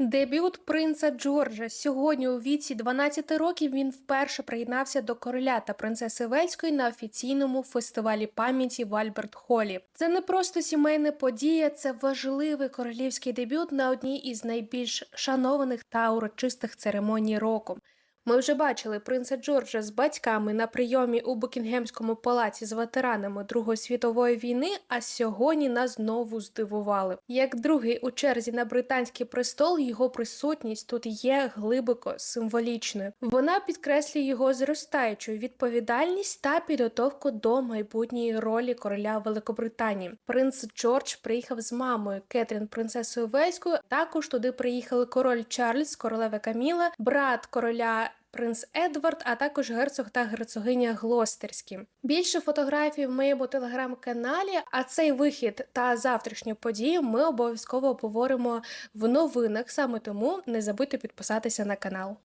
Дебют принца Джорджа. Сьогодні у віці 12 років він вперше приєднався до короля та принцеси Вельської на офіційному фестивалі пам'яті в Альберт Холі. Це не просто сімейна подія, це важливий королівський дебют на одній із найбільш шанованих та урочистих церемоній року. Ми вже бачили принца Джорджа з батьками на прийомі у Букінгемському палаці з ветеранами Другої світової війни. А сьогодні нас знову здивували. Як другий у черзі на британський престол, його присутність тут є глибоко символічною. Вона підкреслює його зростаючу відповідальність та підготовку до майбутньої ролі короля Великобританії. Принц Джордж приїхав з мамою Кетрін, принцесою Вельською. Також туди приїхали король Чарльз, королева Каміла, брат короля. Принц Едвард, а також герцог та герцогиня Глостерські. Більше фотографій в моєму телеграм-каналі. А цей вихід та завтрашню подію ми обов'язково поговоримо в новинах. Саме тому не забудьте підписатися на канал.